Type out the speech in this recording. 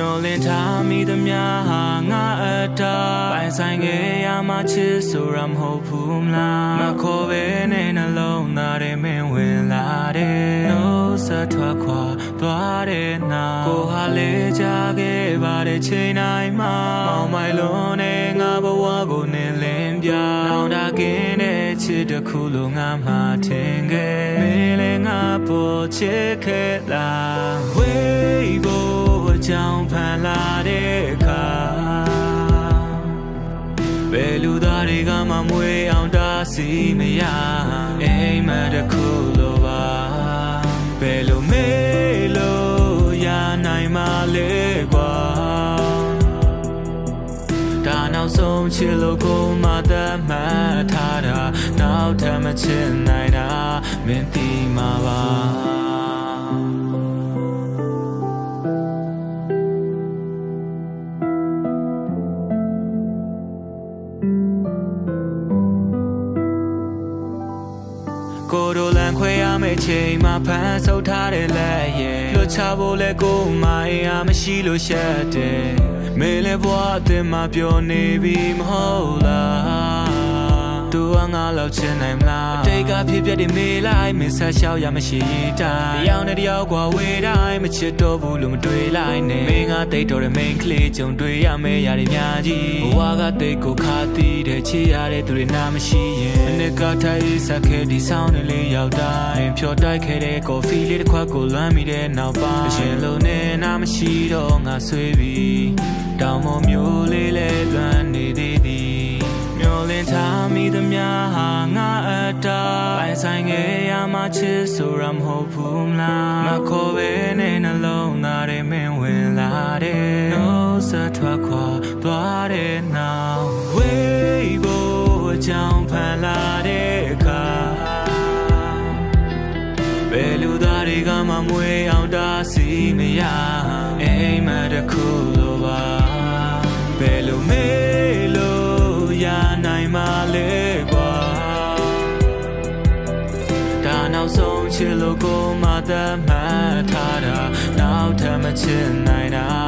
မျောလင်းထားမိသမျှဟာငါအတားပိုင်ဆိုင်ခဲ့ရမှချစ်ဆိုရမဟုတ်ဘူးမလားမခေါ်ပဲနဲ့နှလုံးသားထဲမင်းဝင်လာတယ်နှုတ်ဆက်ထွက်ခွာသွားတဲ့နောက်ကိုဟာလေကြခဲ့ပါတဲ့ချိန်တိုင်းမှာမောင်မိုင်လုံးနဲ့ငါဘဝကိုနင်းလင်းပြလောင်တာကင်းတဲ့ချစ်တစ်ခုလိုငါမှထင်ခဲ့မင်းလည်းငါပေါ်ချစ်ခဲ့လားဝေးဖို့အ ကြောင်းဖန်လာတဲ့အခါဘယ်လူသားတွေကမှမွေးအောင်တားစီမရအိမ်မက်တစ်ခုလိုပါဘယ်လိုမေးလို့ရနိုင်မှလဲကွာဒါနောက်ဆုံးချစ်လို့ကိုမှတတ်မှတ်ထားတာနောက်ထပ်မချစ်နိုင်တာမင်းသိမှာပါ ကိုတို့လန်ခွဲရမယ့်ချိန်မှာဖန်ဆုပ်ထားတဲ့လက်ရဲ့လွတ်ချဖို့လဲကိုမိုင်းအားမရှိလို့ရှက်တယ်မင်းလည်းဘွားအသင်မှာပြောနေပြီမဟုတ်လားတူအငါ လောက်ချင်နိုင်မလားအတိတ်ကဖြစ်ပျက်တွေမေးလိုက်မင်းဆက်လျှောက်ရမရှိတိုင်းတယောက်နဲ့တယောက်ကွာဝေးတိုင်းမချစ်တော့ဘူးလို့မတွေးလိုက်နဲ့မင်းကတိတ်တော်တဲ့ main ကလေးကြုံတွေ့ရမယ့်ຢာတွေများကြီးဘဝကတိတ်ကိုခါတီးတဲ့ချစ်ရတဲ့သူတွေနာမရှိရင်အနှစ်ကထိုင်ဆက်ခဲ့ဒီဆောင်နေလေးရောက်တိုင်းဖြော်တိုက်ခဲ့တဲ့ coffee လေးတစ်ခွက်ကိုလွမ်းမိတဲ့နောက်ပိုင်းအရှင်လုံးနဲ့နာမရှိတော့ငါဆွေးပြီးတောင်ပေါ်မျိုးလေးလဲလွမ်းနေသေးသည်မျောလ င်းထားမိသမျှဟာငါအတားပိုင်ဆိုင်ခဲ့ရမှချစ်ဆိုရမဟုတ်ဘူးမလားမခေါ်ပဲနဲ့နှလုံးသားထဲမင်းဝင်လာတယ်နှုတ်ဆက်ထွက်ခွာသွားတဲ့နောက်ဝေးဖို့အကြောင်းဖန်လာတဲ့အခါဘယ်လူသားတွေကမှမွေးအောင်တားစီမရအိမ်မက်တစ်ခုလိုပါဘယ်လိုမေး နောက်ဆုံးချစ်လို့ကိုမှတတ်မှတ်ထားတာနောက်ထပ်မချစ်နိုင်တာ